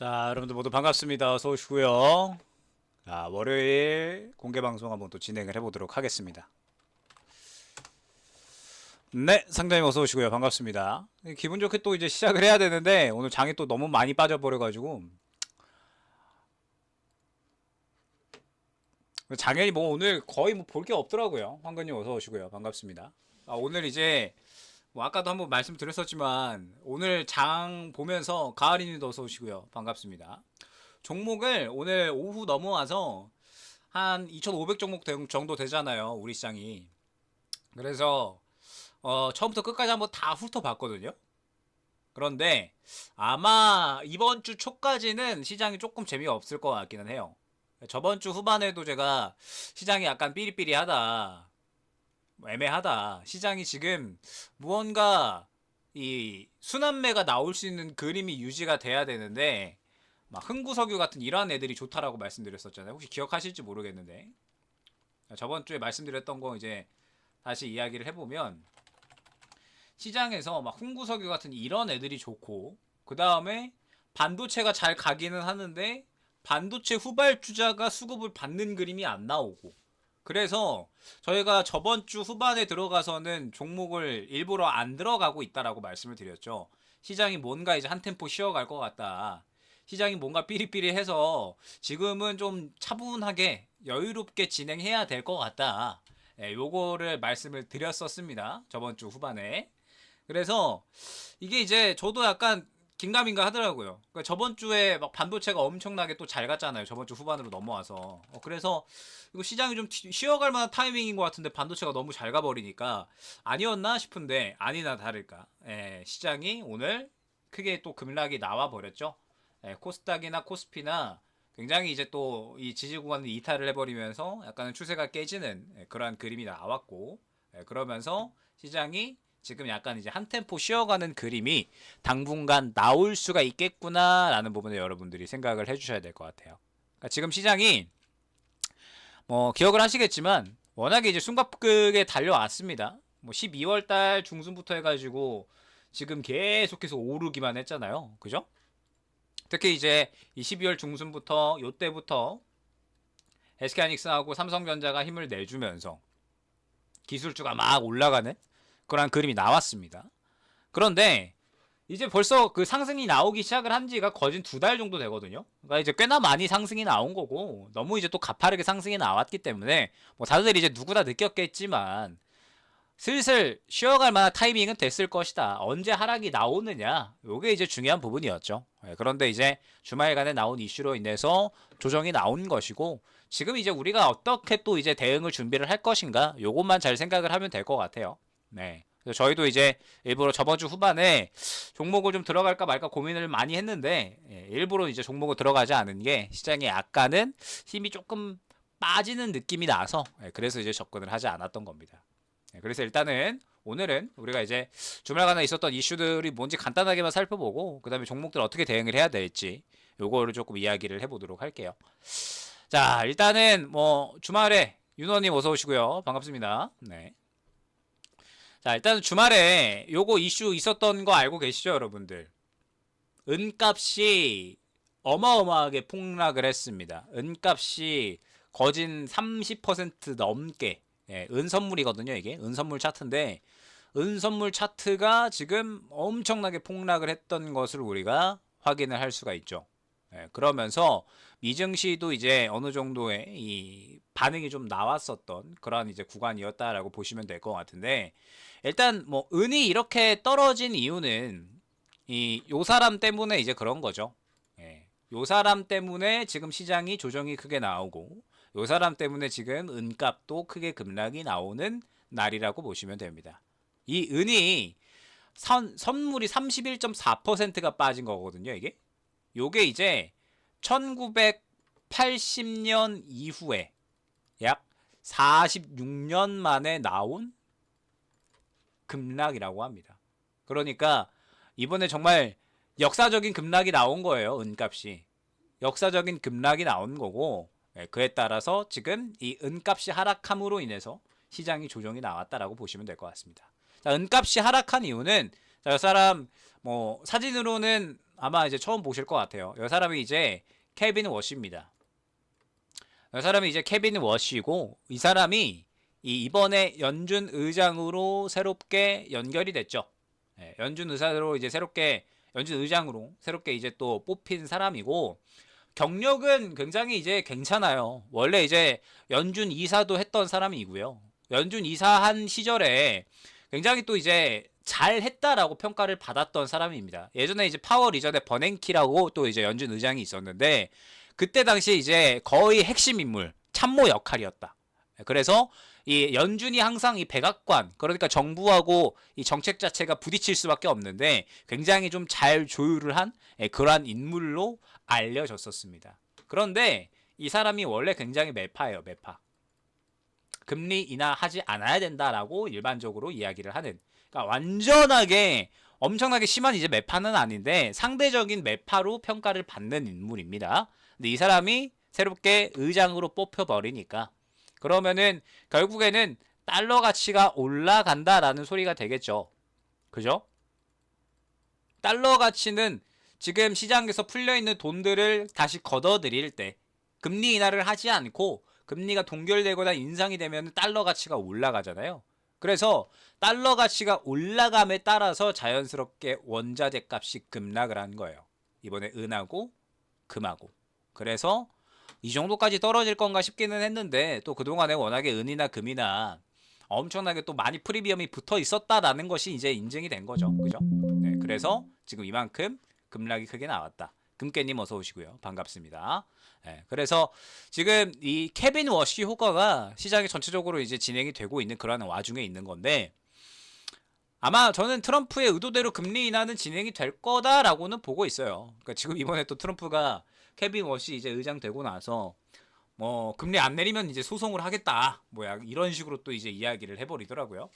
자, 여러분들 모두 반갑습니다. 어서 오시고요. 자, 월요일 공개 방송 한번 또 진행을 해보도록 하겠습니다. 네, 상장님 어서 오시고요. 반갑습니다. 기분 좋게 또 이제 시작을 해야 되는데 오늘 장이 또 너무 많이 빠져버려가지고 장현이 뭐 오늘 거의 뭐 볼 게 없더라고요. 황근님 어서 오시고요. 반갑습니다. 아, 오늘 이제 뭐 아까도 한번 말씀드렸었지만 오늘 장 보면서 가을이님도 어서 오시고요. 반갑습니다. 종목을 오늘 오후 넘어와서 한 2,500 종목 대- 정도 되잖아요. 우리 시장이. 그래서 어, 처음부터 끝까지 한번 다 훑어봤거든요. 그런데 아마 이번 주 초까지는 시장이 조금 재미없을 것 같기는 해요. 저번 주 후반에도 제가 시장이 약간 삐리삐리하다. 뭐 애매하다. 시장이 지금 무언가 이 순환매가 나올 수 있는 그림이 유지가 돼야 되는데 막 흥구석유 같은 이러한 애들이 좋다라고 말씀드렸었잖아요. 혹시 기억하실지 모르겠는데 저번 주에 말씀드렸던 거 이제 다시 이야기를 해보면 시장에서 막 흥구석유 같은 이런 애들이 좋고 그 다음에 반도체가 잘 가기는 하는데 반도체 후발 주자가 수급을 받는 그림이 안 나오고 그래서 저희가 저번 주 후반에 들어가서는 종목을 일부러 안 들어가고 있다라고 말씀을 드렸죠. 시장이 뭔가 이제 한 템포 쉬어갈 것 같다. 시장이 뭔가 삐리삐리해서 지금은 좀 차분하게 여유롭게 진행해야 될 것 같다. 예, 요거를 말씀을 드렸었습니다. 저번 주 후반에. 그래서 이게 이제 저도 약간 긴가민가 하더라고요. 그러니까 저번 주에 막 반도체가 엄청나게 또 잘 갔잖아요. 저번 주 후반으로 넘어와서. 어, 그래서 이거 시장이 좀 튀- 쉬어갈 만한 타이밍인 것 같은데 반도체가 너무 잘 가버리니까 아니었나 싶은데 아니나 다를까. 예, 시장이 오늘 크게 또 급락이 나와 버렸죠. 예, 코스닥이나 코스피나 굉장히 이제 또 이 지지 구간을 이탈을 해버리면서 약간은 추세가 깨지는 예, 그러한 그림이 나왔고 예, 그러면서 시장이 지금 약간 이제 한 템포 쉬어가는 그림이 당분간 나올 수가 있겠구나라는 부분을 여러분들이 생각을 해주셔야 될 것 같아요. 그러니까 지금 시장이 뭐 기억을 하시겠지만 워낙에 이제 숨가쁘게 달려왔습니다. 뭐 12월 달 중순부터 해가지고 지금 계속해서 오르기만 했잖아요. 그죠? 특히 이제 이 12월 중순부터 요때부터 SK하이닉스하고 삼성전자가 힘을 내주면서 기술주가 막 올라가는 그런 그림이 나왔습니다. 그런데 이제 벌써 그 상승이 나오기 시작을 한 지가 거진 두 달 정도 되거든요. 그러니까 이제 꽤나 많이 상승이 나온 거고 너무 이제 또 가파르게 상승이 나왔기 때문에 뭐 다들 이제 누구나 느꼈겠지만 슬슬 쉬어갈 만한 타이밍은 됐을 것이다. 언제 하락이 나오느냐? 요게 이제 중요한 부분이었죠. 예, 그런데 이제 주말간에 나온 이슈로 인해서 조정이 나온 것이고 지금 이제 우리가 어떻게 또 이제 대응을 준비를 할 것인가? 요것만 잘 생각을 하면 될 것 같아요. 네. 그래서 저희도 이제 일부러 저번 주 후반에 종목을 좀 들어갈까 말까 고민을 많이 했는데 예, 일부러 이제 종목을 들어가지 않은 게 시장에 약간은 힘이 조금 빠지는 느낌이 나서 예, 그래서 이제 접근을 하지 않았던 겁니다. 예, 그래서 일단은 오늘은 우리가 이제 주말간에 있었던 이슈들이 뭔지 간단하게만 살펴보고 그다음에 종목들 어떻게 대응을 해야 될지 요거를 조금 이야기를 해보도록 할게요. 자 일단은 뭐 주말에 윤호님 어서 오시고요 반갑습니다. 네. 자, 일단 주말에 요거 이슈 있었던 거 알고 계시죠, 여러분들? 은값이 어마어마하게 폭락을 했습니다. 은값이 거진 30% 넘게 예, 은선물이거든요, 이게. 은선물 차트인데 은선물 차트가 지금 엄청나게 폭락을 했던 것을 우리가 확인을 할 수가 있죠. 예, 그러면서 미증시도 이제 어느 정도의 이 반응이 좀 나왔었던 그러한 이제 구간이었다라고 보시면 될 것 같은데 일단 뭐 은이 이렇게 떨어진 이유는 이 요 사람 때문에 이제 그런 거죠. 예. 요 사람 때문에 지금 시장이 조정이 크게 나오고 요 사람 때문에 지금 은값도 크게 급락이 나오는 날이라고 보시면 됩니다. 이 은이 선, 선물이 31.4%가 빠진 거거든요, 이게. 요게 이제 1980년 이후에 약 46년 만에 나온 급락이라고 합니다. 그러니까 이번에 정말 역사적인 급락이 나온 거예요. 은값이. 역사적인 급락이 나온 거고 예, 그에 따라서 지금 이 은값이 하락함으로 인해서 시장이 조정이 나왔다라고 보시면 될 것 같습니다. 자, 은값이 하락한 이유는 자, 이 사람 뭐 사진으로는 아마 이제 처음 보실 것 같아요. 이 사람이 이제 케빈 워시입니다. 이 사람이 이제 케빈 워시고 이 사람이 이 이번에 연준 의장으로 새롭게 연결이 됐죠. 예, 연준 의사로 이제 새롭게 연준 의장으로 새롭게 이제 또 뽑힌 사람이고 경력은 굉장히 이제 괜찮아요. 원래 이제 연준 이사도 했던 사람이고요. 연준 이사한 시절에 굉장히 또 이제 잘 했다라고 평가를 받았던 사람입니다. 예전에 이제 파월 이전에 버냉키라고 또 이제 연준 의장이 있었는데 그때 당시 이제 거의 핵심 인물 참모 역할이었다. 그래서 이 연준이 항상 이 백악관 그러니까 정부하고 이 정책 자체가 부딪힐 수밖에 없는데 굉장히 좀 잘 조율을 한 예, 그러한 인물로 알려졌었습니다. 그런데 이 사람이 원래 굉장히 매파예요, 매파. 금리 인하하지 않아야 된다라고 일반적으로 이야기를 하는. 그러니까 완전하게 엄청나게 심한 이제 매파는 아닌데 상대적인 매파로 평가를 받는 인물입니다. 근데 이 사람이 새롭게 의장으로 뽑혀 버리니까 그러면은 결국에는 달러 가치가 올라간다라는 소리가 되겠죠. 그죠? 달러 가치는 지금 시장에서 풀려 있는 돈들을 다시 걷어들일 때 금리 인하를 하지 않고 금리가 동결되거나 인상이 되면 달러 가치가 올라가잖아요. 그래서 달러 가치가 올라감에 따라서 자연스럽게 원자재 값이 급락을 한 거예요. 이번에 은하고 금하고. 그래서 이 정도까지 떨어질 건가 싶기는 했는데 또 그동안에 워낙에 은이나 금이나 엄청나게 또 많이 프리미엄이 붙어 있었다라는 것이 이제 인증이 된 거죠. 그죠? 네, 그래서 지금 이만큼 급락이 크게 나왔다. 금깨님 어서 오시고요. 반갑습니다. 네, 그래서 지금 이 케빈 워시 효과가 시장에 전체적으로 이제 진행이 되고 있는 그러한 와중에 있는 건데 아마 저는 트럼프의 의도대로 금리 인하는 진행이 될 거다라고는 보고 있어요. 그러니까 지금 이번에 또 트럼프가 케빈 워시 이제 의장 되고 나서 뭐 금리 안 내리면 이제 소송을 하겠다. 뭐야 이런 식으로 또 이제 이야기를 해버리더라고요.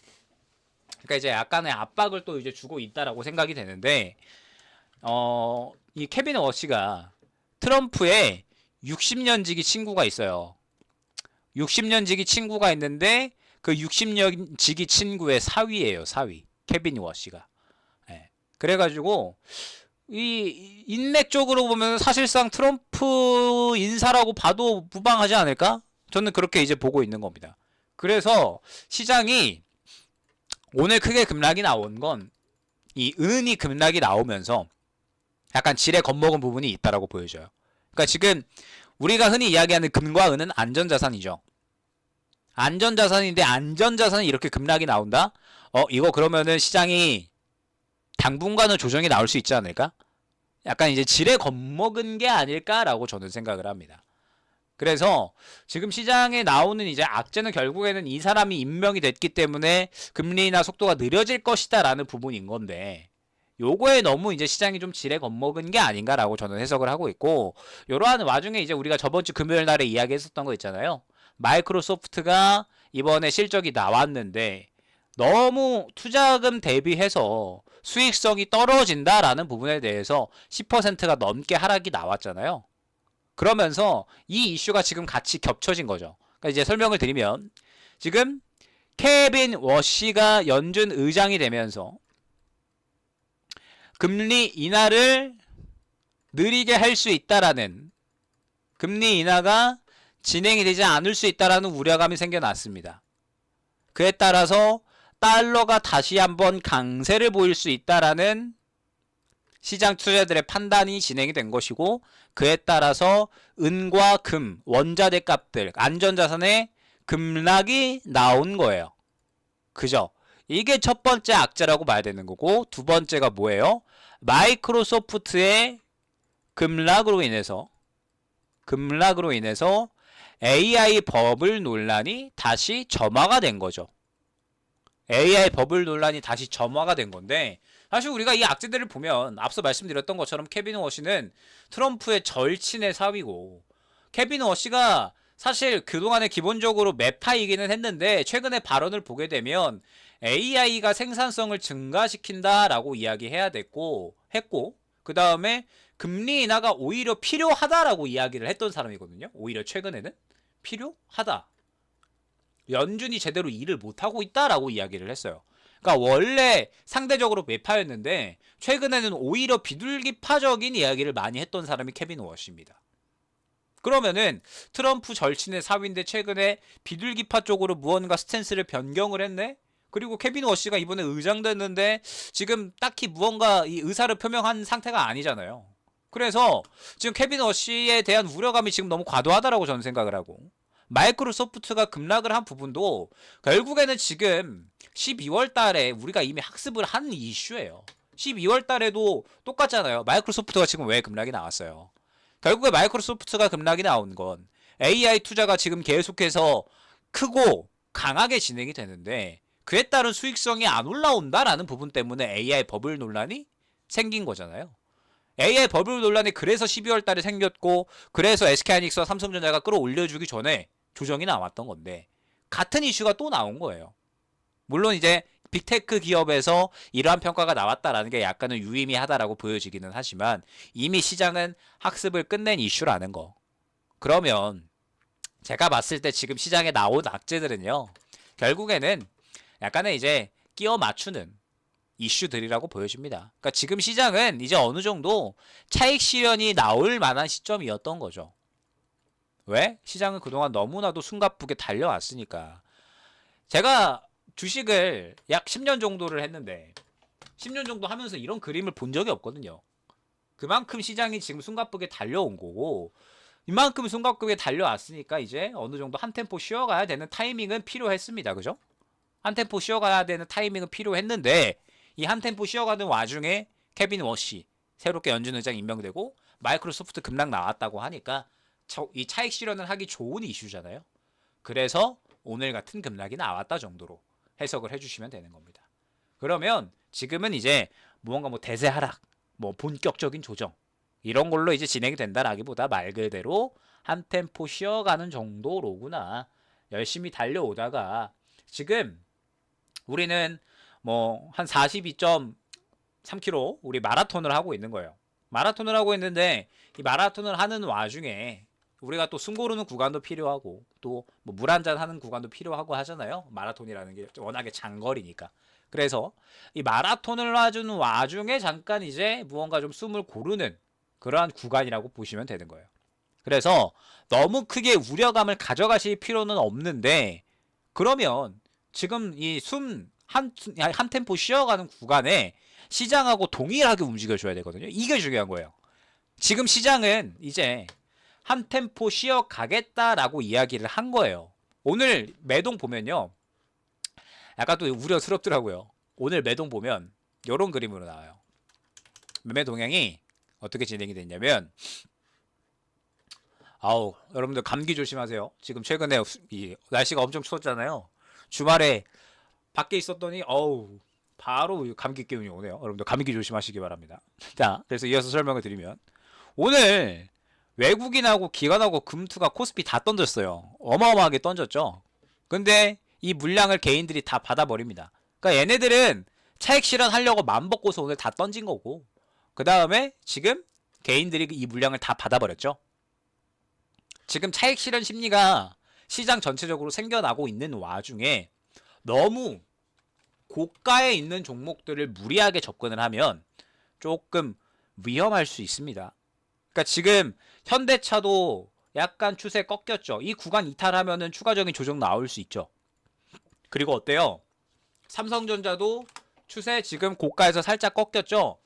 그러니까 이제 약간의 압박을 또 이제 주고 있다라고 생각이 되는데 어 이 케빈 워시가 트럼프의 60년 지기 친구가 있어요. 60년 지기 친구가 있는데 그 60년 지기 친구의 사위예요, 사위. 케빈 워시가. 예. 그래가지고 이 인맥 쪽으로 보면 사실상 트럼프 인사라고 봐도 무방하지 않을까? 저는 그렇게 이제 보고 있는 겁니다. 그래서 시장이 오늘 크게 급락이 나온 건 이 은이 급락이 나오면서 약간 지레 겁먹은 부분이 있다라고 보여져요. 그러니까 지금 우리가 흔히 이야기하는 금과 은은 안전자산이죠. 안전자산인데 안전자산이 이렇게 급락이 나온다? 어, 이거 그러면은 시장이 당분간은 조정이 나올 수 있지 않을까? 약간 이제 지레 겁먹은 게 아닐까라고 저는 생각을 합니다. 그래서 지금 시장에 나오는 이제 악재는 결국에는 이 사람이 임명이 됐기 때문에 금리 인하 속도가 느려질 것이다라는 부분인 건데 요거에 너무 이제 시장이 좀 지레 겁먹은 게 아닌가라고 저는 해석을 하고 있고 이러한 와중에 이제 우리가 저번 주 금요일 날에 이야기했었던 거 있잖아요. 마이크로소프트가 이번에 실적이 나왔는데 너무 투자금 대비해서 수익성이 떨어진다라는 부분에 대해서 10%가 넘게 하락이 나왔잖아요. 그러면서 이 이슈가 지금 같이 겹쳐진 거죠. 그러니까 이제 설명을 드리면 지금 케빈 워시가 연준 의장이 되면서 금리 인하를 느리게 할 수 있다라는 금리 인하가 진행이 되지 않을 수 있다라는 우려감이 생겨났습니다. 그에 따라서 달러가 다시 한번 강세를 보일 수 있다라는 시장 투자들의 판단이 진행이 된 것이고 그에 따라서 은과 금, 원자재 값들, 안전자산의 급락이 나온 거예요. 그죠? 이게 첫 번째 악재라고 봐야 되는 거고 두 번째가 뭐예요? 마이크로소프트의 급락으로 인해서 급락으로 인해서 AI 버블 논란이 다시 점화가 된 거죠. AI 버블 논란이 다시 점화가 된 건데 사실 우리가 이 악재들을 보면 앞서 말씀드렸던 것처럼 케빈 워시는 트럼프의 절친의 사위고 케빈 워시가 사실 그동안에 기본적으로 매파이기는 했는데 최근에 발언을 보게 되면 AI가 생산성을 증가시킨다라고 이야기해야 됐고 했고 그 다음에 금리 인하가 오히려 필요하다라고 이야기를 했던 사람이거든요. 오히려 최근에는 필요하다. 연준이 제대로 일을 못하고 있다라고 이야기를 했어요. 그러니까 원래 상대적으로 매파였는데 최근에는 오히려 비둘기파적인 이야기를 많이 했던 사람이 케빈 워시입니다. 그러면은 트럼프 절친의 사위인데 최근에 비둘기파 쪽으로 무언가 스탠스를 변경을 했네? 그리고 케빈 워시가 이번에 의장 됐는데 지금 딱히 무언가 이 의사를 표명한 상태가 아니잖아요. 그래서 지금 케빈 워시에 대한 우려감이 지금 너무 과도하다라고 저는 생각을 하고 마이크로소프트가 급락을 한 부분도 결국에는 지금 12월 달에 우리가 이미 학습을 한 이슈예요. 12월 달에도 똑같잖아요. 마이크로소프트가 지금 왜 급락이 나왔어요. 결국에 마이크로소프트가 급락이 나온 건 AI 투자가 지금 계속해서 크고 강하게 진행이 되는데 그에 따른 수익성이 안 올라온다라는 부분 때문에 AI 버블 논란이 생긴 거잖아요. AI 버블 논란이 그래서 12월 달에 생겼고 그래서 SK하이닉스와 삼성전자가 끌어올려주기 전에 조정이 나왔던 건데 같은 이슈가 또 나온 거예요. 물론 이제 빅테크 기업에서 이러한 평가가 나왔다라는 게 약간은 유의미하다라고 보여지기는 하지만 이미 시장은 학습을 끝낸 이슈라는 거. 그러면 제가 봤을 때 지금 시장에 나온 악재들은요. 결국에는 약간은 이제 끼워 맞추는 이슈들이라고 보여집니다. 그러니까 지금 시장은 이제 어느 정도 차익 실현이 나올 만한 시점이었던 거죠. 왜? 시장은 그동안 너무나도 숨가쁘게 달려왔으니까. 제가 주식을 약 10년 정도를 했는데 10년 정도 하면서 이런 그림을 본 적이 없거든요. 그만큼 시장이 지금 숨가쁘게 달려온 거고 이만큼 숨가쁘게 달려왔으니까 이제 어느 정도 한 템포 쉬어가야 되는 타이밍은 필요했습니다. 그죠? 한 템포 쉬어가야 되는 타이밍은 필요했는데 이 한 템포 쉬어가는 와중에 케빈 워시 새롭게 연준 의장 임명되고 마이크로소프트 급락 나왔다고 하니까 저- 이 차익 실현을 하기 좋은 이슈잖아요. 그래서 오늘 같은 급락이 나왔다 정도로 해석을 해주시면 되는 겁니다. 그러면 지금은 이제 무언가 뭐 대세 하락, 뭐 본격적인 조정 이런 걸로 이제 진행이 된다라기보다 말 그대로 한 템포 쉬어가는 정도로구나. 열심히 달려오다가 지금 우리는 뭐 한 42.3km 우리 마라톤을 하고 있는 거예요. 마라톤을 하고 있는데 이 마라톤을 하는 와중에 우리가 또 숨 고르는 구간도 필요하고 또뭐물한잔 하는 구간도 필요하고 하잖아요. 마라톤이라는 게 워낙에 장거리니까. 그래서 이 마라톤을 하주는 와중에 잠깐 이제 무언가 좀 숨을 고르는 그러한 구간이라고 보시면 되는 거예요. 그래서 너무 크게 우려감을 가져가실 필요는 없는데 그러면 지금 이 숨 한 한 템포 쉬어가는 구간에 시장하고 동일하게 움직여줘야 되거든요. 이게 중요한 거예요. 지금 시장은 이제 한 템포 쉬어 가겠다라고 이야기를 한 거예요. 오늘 매동 보면요. 약간 또 우려스럽더라고요. 오늘 매동 보면 이런 그림으로 나와요. 매매 동향이 어떻게 진행이 됐냐면 아우 여러분들 감기 조심하세요. 지금 최근에 이 날씨가 엄청 추웠잖아요. 주말에 밖에 있었더니 어우 바로 감기 기운이 오네요. 여러분들 감기 조심하시기 바랍니다. 자, 그래서 이어서 설명을 드리면 오늘 외국인하고 기관하고 금투가 코스피 다 던졌어요. 어마어마하게 던졌죠. 근데 이 물량을 개인들이 다 받아버립니다. 그러니까 얘네들은 차익 실현하려고 맘 먹고서 오늘 다 던진 거고 그 다음에 지금 개인들이 이 물량을 다 받아버렸죠. 지금 차익 실현 심리가 시장 전체적으로 생겨나고 있는 와중에 너무 고가에 있는 종목들을 무리하게 접근을 하면 조금 위험할 수 있습니다. 그러니까 지금 현대차도 약간 추세 꺾였죠. 이 구간 이탈하면은 추가적인 조정 나올 수 있죠. 그리고 어때요? 삼성전자도 추세 지금 고가에서 살짝 꺾였죠.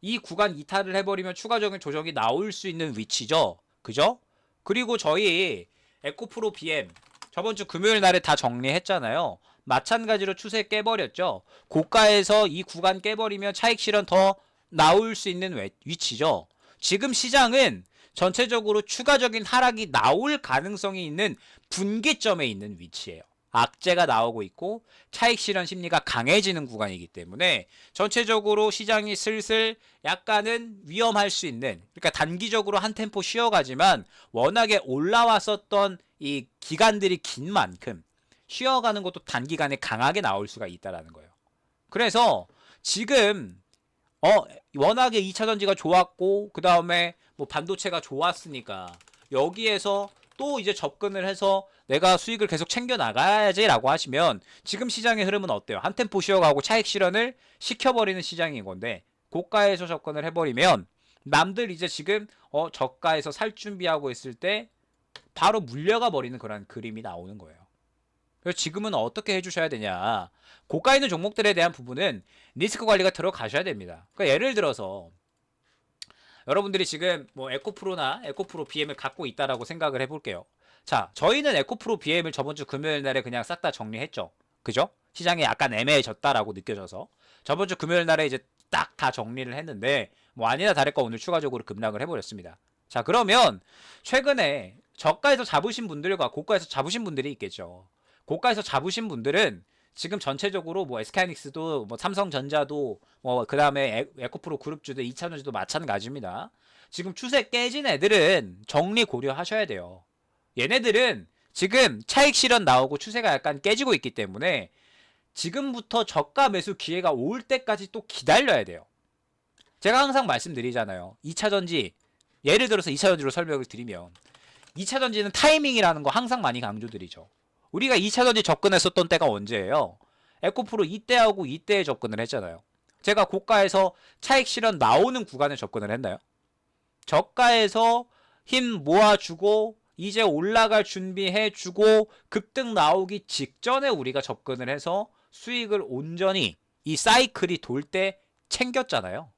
이 구간 이탈을 해버리면 추가적인 조정이 나올 수 있는 위치죠. 그죠? 그리고 저희 에코프로 BM 저번 주 금요일 날에 다 정리했잖아요. 마찬가지로 추세 깨버렸죠. 고가에서 이 구간 깨버리면 차익 실현 더 나올 수 있는 위- 위치죠. 지금 시장은 전체적으로 추가적인 하락이 나올 가능성이 있는 분기점에 있는 위치예요. 악재가 나오고 있고 차익 실현 심리가 강해지는 구간이기 때문에 전체적으로 시장이 슬슬 약간은 위험할 수 있는 그러니까 단기적으로 한 템포 쉬어가지만 워낙에 올라왔었던 이 기간들이 긴 만큼 쉬어가는 것도 단기간에 강하게 나올 수가 있다라는 거예요. 그래서 지금 어 워낙에 2차 전지가 좋았고 그 다음에 뭐 반도체가 좋았으니까 여기에서 또 이제 접근을 해서 내가 수익을 계속 챙겨 나가야지라고 하시면 지금 시장의 흐름은 어때요? 한 템포 쉬어가고 차익 실현을 시켜버리는 시장인 건데 고가에서 접근을 해버리면 남들 이제 지금 어 저가에서 살 준비하고 있을 때 바로 물려가 버리는 그런 그림이 나오는 거예요. 지금은 어떻게 해주셔야 되냐? 고가 있는 종목들에 대한 부분은 리스크 관리가 들어가셔야 됩니다. 그러니까 예를 들어서 여러분들이 지금 뭐 에코프로나 에코프로 BM을 갖고 있다라고 생각을 해볼게요. 자, 저희는 에코프로 BM을 저번 주 금요일 날에 그냥 싹 다 정리했죠. 그죠? 시장이 약간 애매해졌다라고 느껴져서 저번 주 금요일 날에 이제 딱 다 정리를 했는데 뭐 아니나 다를까 오늘 추가적으로 급락을 해버렸습니다. 자, 그러면 최근에 저가에서 잡으신 분들과 고가에서 잡으신 분들이 있겠죠. 고가에서 잡으신 분들은 지금 전체적으로 뭐 SK하이닉스도 뭐 삼성전자도 뭐 그다음에 에- 에코프로 그룹주도 2차전지도 마찬가지입니다. 지금 추세 깨진 애들은 정리 고려하셔야 돼요. 얘네들은 지금 차익 실현 나오고 추세가 약간 깨지고 있기 때문에 지금부터 저가 매수 기회가 올 때까지 또 기다려야 돼요. 제가 항상 말씀드리잖아요. 2차전지 예를 들어서 2차전지로 설명을 드리면 2차전지는 타이밍이라는 거 항상 많이 강조드리죠. 우리가 2차 전지 접근했었던 때가 언제예요? 에코프로 이때하고 이때에 접근을 했잖아요. 제가 고가에서 차익 실현 나오는 구간에 접근을 했나요? 저가에서 힘 모아주고 이제 올라갈 준비해주고 급등 나오기 직전에 우리가 접근을 해서 수익을 온전히 이 사이클이 돌 때 챙겼잖아요.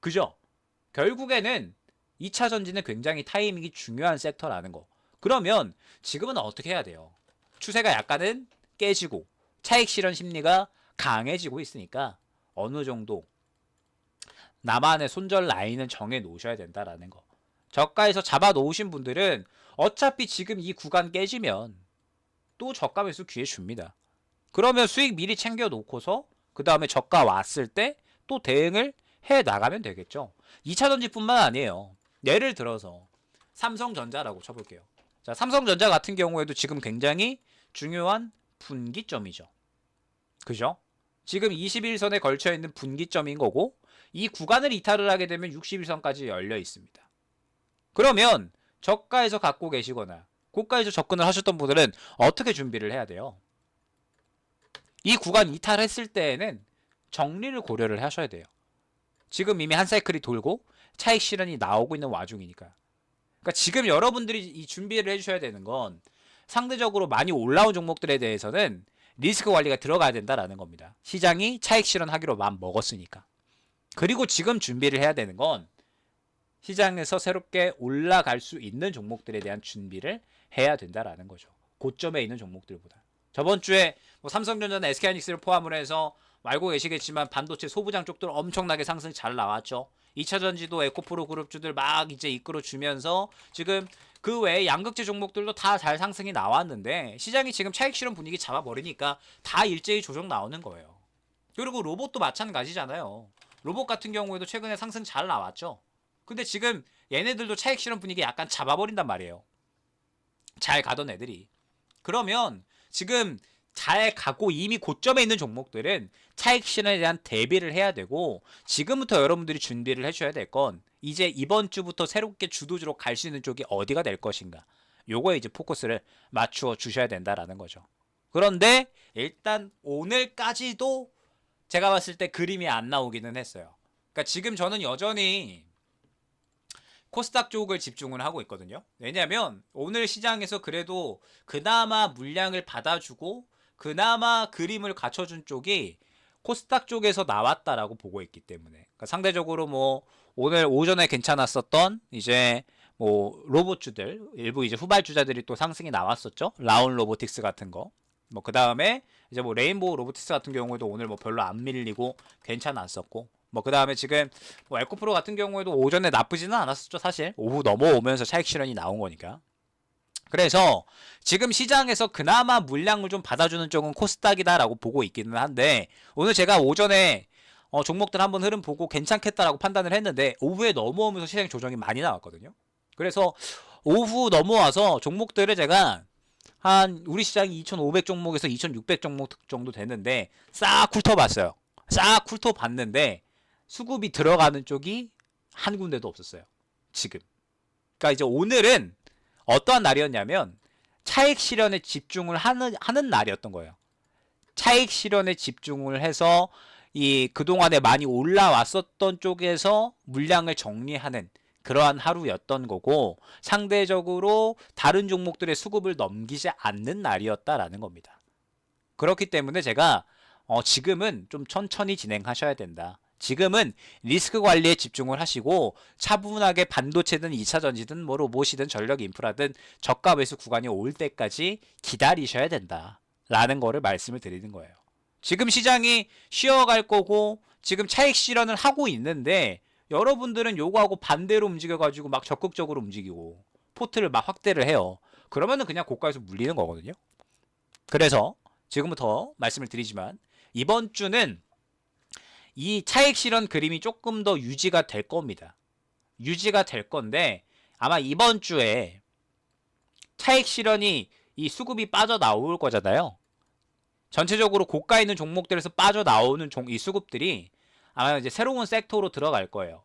그죠? 결국에는 2차 전지는 굉장히 타이밍이 중요한 섹터라는 거. 그러면 지금은 어떻게 해야 돼요? 추세가 약간은 깨지고 차익 실현 심리가 강해지고 있으니까 어느 정도 나만의 손절 라인은 정해 놓으셔야 된다라는 거. 저가에서 잡아 놓으신 분들은 어차피 지금 이 구간 깨지면 또 저가 매수 기회 줍니다. 그러면 수익 미리 챙겨 놓고서 그 다음에 저가 왔을 때 또 대응을 해 나가면 되겠죠. 2차 전지뿐만 아니에요. 예를 들어서 삼성전자라고 쳐볼게요. 자, 삼성전자 같은 경우에도 지금 굉장히 중요한 분기점이죠. 그죠? 지금 21선에 걸쳐 있는 분기점인 거고 이 구간을 이탈을 하게 되면 61선까지 열려 있습니다. 그러면 저가에서 갖고 계시거나 고가에서 접근을 하셨던 분들은 어떻게 준비를 해야 돼요? 이 구간 이탈했을 때에는 정리를 고려를 하셔야 돼요. 지금 이미 한 사이클이 돌고 차익 실현이 나오고 있는 와중이니까. 그러니까 지금 여러분들이 이 준비를 해주셔야 되는 건 상대적으로 많이 올라온 종목들에 대해서는 리스크 관리가 들어가야 된다라는 겁니다. 시장이 차익 실현하기로 마음 먹었으니까. 그리고 지금 준비를 해야 되는 건 시장에서 새롭게 올라갈 수 있는 종목들에 대한 준비를 해야 된다라는 거죠. 고점에 있는 종목들보다. 저번 주에 뭐 삼성전자나 SK하이닉스를 포함을 해서 알고 계시겠지만 반도체 소부장 쪽들 엄청나게 상승이 잘 나왔죠. 2차 전지도 에코프로 그룹주들 막 이제 이끌어 주면서 지금 그 외에 양극재 종목들도 다 잘 상승이 나왔는데 시장이 지금 차익 실현 분위기 잡아버리니까 다 일제히 조정 나오는 거예요. 그리고 로봇도 마찬가지잖아요. 로봇 같은 경우에도 최근에 상승 잘 나왔죠. 근데 지금 얘네들도 차익 실현 분위기 약간 잡아버린단 말이에요. 잘 가던 애들이. 그러면 지금 잘 가고 이미 고점에 있는 종목들은 차익 실현에 대한 대비를 해야 되고 지금부터 여러분들이 준비를 해줘야 될 건 이제 이번 주부터 새롭게 주도주로 갈 수 있는 쪽이 어디가 될 것인가 요거에 이제 포커스를 맞추어 주셔야 된다라는 거죠. 그런데 일단 오늘까지도 제가 봤을 때 그림이 안 나오기는 했어요. 그러니까 지금 저는 여전히 코스닥 쪽을 집중을 하고 있거든요. 왜냐하면 오늘 시장에서 그래도 그나마 물량을 받아주고 그나마 그림을 갖춰준 쪽이 코스닥 쪽에서 나왔다라고 보고 있기 때문에 그러니까 상대적으로 뭐 오늘 오전에 괜찮았었던 이제 뭐 로봇주들 일부 이제 후발주자들이 또 상승이 나왔었죠. 라운 로보틱스 같은 거. 뭐 그 다음에 이제 뭐 레인보우 로보틱스 같은 경우에도 오늘 뭐 별로 안 밀리고 괜찮았었고 뭐 그 다음에 지금 뭐 에코프로 같은 경우에도 오전에 나쁘지는 않았었죠 사실 오후 넘어오면서 차익 실현이 나온 거니까 그래서 지금 시장에서 그나마 물량을 좀 받아주는 쪽은 코스닥이다라고 보고 있기는 한데 오늘 제가 오전에 어, 종목들 한번 흐름 보고 괜찮겠다라고 판단을 했는데 오후에 넘어오면서 시장 조정이 많이 나왔거든요. 그래서 오후 넘어와서 종목들을 제가 한 우리 시장이 2,500 종목에서 2,600 종목 정도 되는데 싹 훑어봤어요. 싹 훑어봤는데 수급이 들어가는 쪽이 한 군데도 없었어요. 지금. 그러니까 이제 오늘은 어떠한 날이었냐면 차익 실현에 집중을 하는 하는 날이었던 거예요. 차익 실현에 집중을 해서 이 그동안에 많이 올라왔었던 쪽에서 물량을 정리하는 그러한 하루였던 거고 상대적으로 다른 종목들의 수급을 넘기지 않는 날이었다라는 겁니다. 그렇기 때문에 제가 어, 지금은 좀 천천히 진행하셔야 된다. 지금은 리스크 관리에 집중을 하시고 차분하게 반도체든 2차 전지든 뭐 로봇이든 전력 인프라든 저가 매수 구간이 올 때까지 기다리셔야 된다. 라는 거를 말씀을 드리는 거예요. 지금 시장이 쉬어갈 거고 지금 차익 실현을 하고 있는데 여러분들은 요거하고 반대로 움직여가지고 막 적극적으로 움직이고 포트를 막 확대를 해요. 그러면은 그냥 고가에서 물리는 거거든요. 그래서 지금부터 말씀을 드리지만 이번 주는 이 차익 실현 그림이 조금 더 유지가 될 겁니다. 유지가 될 건데 아마 이번 주에 차익 실현이 이 수급이 빠져나올 거잖아요. 전체적으로 고가 있는 종목들에서 빠져나오는 종, 이 수급들이 아마 이제 새로운 섹터로 들어갈 거예요.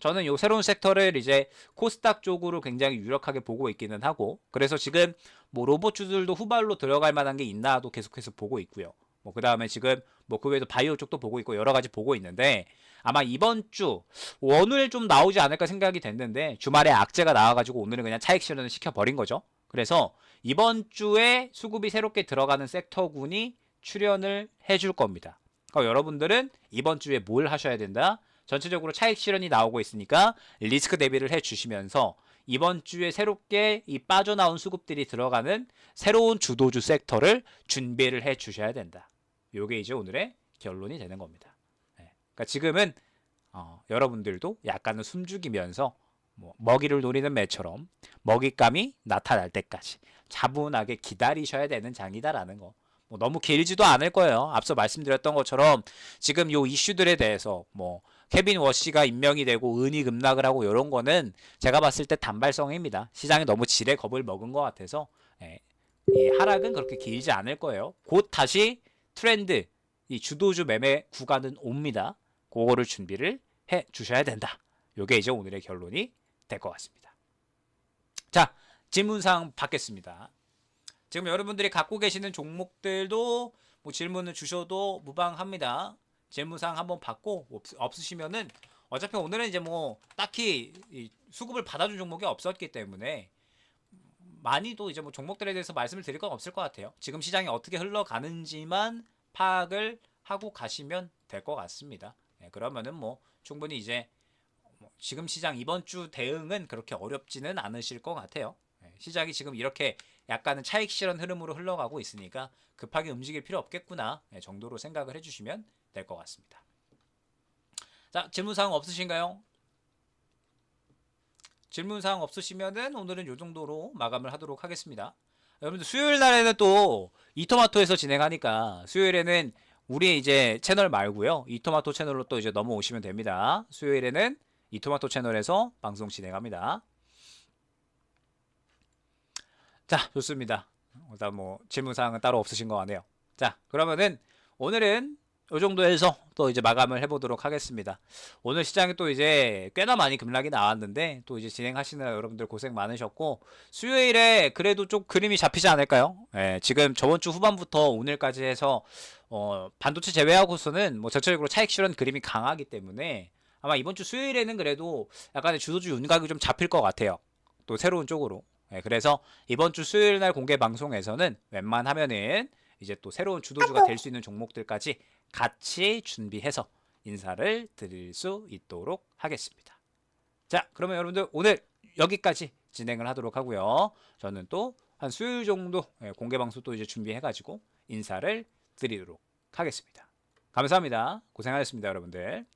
저는 이 새로운 섹터를 이제 코스닥 쪽으로 굉장히 유력하게 보고 있기는 하고 그래서 지금 뭐 로봇주들도 후발로 들어갈 만한 게 있나도 계속해서 보고 있고요. 뭐 그 다음에 지금 뭐 그 외에도 바이오 쪽도 보고 있고 여러 가지 보고 있는데 아마 이번 주 오늘 좀 나오지 않을까 생각이 됐는데 주말에 악재가 나와가지고 오늘은 그냥 차익 실현을 시켜버린 거죠. 그래서 이번 주에 수급이 새롭게 들어가는 섹터군이 출연을 해줄 겁니다. 그러니까 여러분들은 이번 주에 뭘 하셔야 된다? 전체적으로 차익 실현이 나오고 있으니까 리스크 대비를 해 주시면서 이번 주에 새롭게 이 빠져나온 수급들이 들어가는 새로운 주도주 섹터를 준비를 해 주셔야 된다. 요게 이제 오늘의 결론이 되는 겁니다. 네. 그러니까 지금은 어, 여러분들도 약간은 숨죽이면서 뭐 먹이를 노리는 매처럼 먹잇감이 나타날 때까지 차분하게 기다리셔야 되는 장이다라는 거. 뭐 너무 길지도 않을 거예요. 앞서 말씀드렸던 것처럼 지금 요 이슈들에 대해서 뭐 케빈 워시가 임명이 되고 은이 급락을 하고 이런 거는 제가 봤을 때 단발성입니다. 시장이 너무 지레 겁을 먹은 것 같아서 예, 이 하락은 그렇게 길지 않을 거예요. 곧 다시 트렌드 이 주도주 매매 구간은 옵니다. 그거를 준비를 해 주셔야 된다. 요게 이제 오늘의 결론이 될 것 같습니다. 자, 질문사항 받겠습니다. 지금 여러분들이 갖고 계시는 종목들도 뭐 질문을 주셔도 무방합니다. 질문사항 한번 받고 없, 없으시면은 어차피 오늘은 이제 뭐 딱히 이 수급을 받아준 종목이 없었기 때문에 많이도 이제 뭐 종목들에 대해서 말씀을 드릴 건 없을 것 같아요. 지금 시장이 어떻게 흘러가는지만 파악을 하고 가시면 될 것 같습니다. 예, 그러면은 뭐 충분히 이제 뭐 지금 시장 이번 주 대응은 그렇게 어렵지는 않으실 것 같아요. 예, 시장이 지금 이렇게 약간은 차익 실현 흐름으로 흘러가고 있으니까 급하게 움직일 필요 없겠구나 예, 정도로 생각을 해주시면 될 것 같습니다. 자 질문 사항 없으신가요? 질문 사항 없으시면은 오늘은 이 정도로 마감을 하도록 하겠습니다. 여러분들 수요일 날에는 또 이토마토에서 진행하니까 수요일에는 우리 이제 채널 말고요 이토마토 채널로 또 이제 넘어오시면 됩니다. 수요일에는 이토마토 채널에서 방송 진행합니다. 자, 좋습니다. 일단 뭐 질문 사항은 따로 없으신 것 같네요. 자, 그러면은 오늘은 이 정도에서 또 이제 마감을 해보도록 하겠습니다. 오늘 시장이 또 이제 꽤나 많이 급락이 나왔는데 또 이제 진행하시는 여러분들 고생 많으셨고 수요일에 그래도 좀 그림이 잡히지 않을까요? 예, 지금 저번 주 후반부터 오늘까지 해서 어, 반도체 제외하고서는 뭐 전체적으로 차익 실현 그림이 강하기 때문에 아마 이번 주 수요일에는 그래도 약간의 주도주 윤곽이 좀 잡힐 것 같아요. 또 새로운 쪽으로. 예, 그래서 이번 주 수요일 날 공개 방송에서는 웬만하면은 이제 또 새로운 주도주가 될 수 있는 종목들까지 같이 준비해서 인사를 드릴 수 있도록 하겠습니다. 자, 그러면 여러분들 오늘 여기까지 진행을 하도록 하고요. 저는 또 한 수요일 정도 예, 공개 방송 또 이제 준비해가지고 인사를 드리도록 하겠습니다. 감사합니다. 고생하셨습니다, 여러분들.